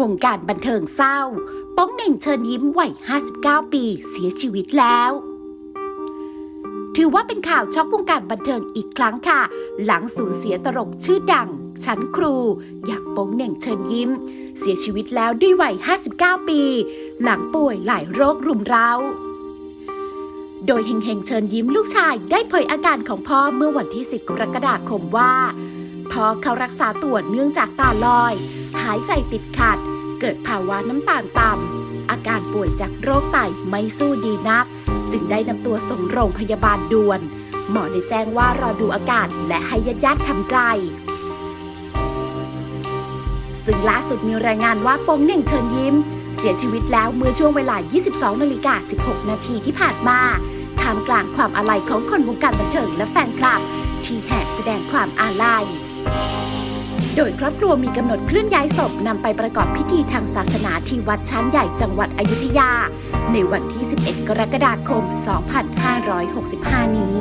วงการบันเทิงเศร้า ป้องเหน่งเชิญยิ้มวัย 59 ปีเสียชีวิตแล้ว ถือว่าเป็นข่าวช็อกวงการบันเทิงอีกครั้งค่ะ หลังสูญเสียตลกชื่อดัง ชั้นครู อย่างป้งเหน่งเชิญยิ้ม เสียชีวิตแล้วด้วยวัย 59 ปี หลังป่วยหลายโรครุมเร้าโดยเฮงเฮงเชิญยิ้มลูกชายได้เผยอาการของพ่อเมื่อวันที่ 10 กรกฎาคมว่า พ่อเขารักษาตัวเนื่องจากตาลอย หายใจติดขัด เกิดภาวะน้ำตาลต่ำอาการป่วยจากโรคไตไม่สู้ดีนัก จึงได้นำตัวส่งโรงพยาบาลด่วน หมอได้แจ้งว่ารอดูอาการและให้ญาติญาติทำใจซึ่งล่าสุดมีรายงานว่าโป้งเหน่งเชิญยิ้ม เสียชีวิตแล้วเมื่อช่วงเวลา 22 นาฬิกา 16 นาทีที่ผ่านมาท่ามกลางความอาลัยของคนวงการบันเทิงและแฟนคลับ ที่แห่แสดงความอาลัย โดยครอบครัวมีกำหนดเคลื่อนย้ายศพนำไปประกอบพิธีทางศาสนาที่วัดช้างใหญ่จังหวัดอยุธยา ในวันที่ 11 กรกฎาคม 2565 นี้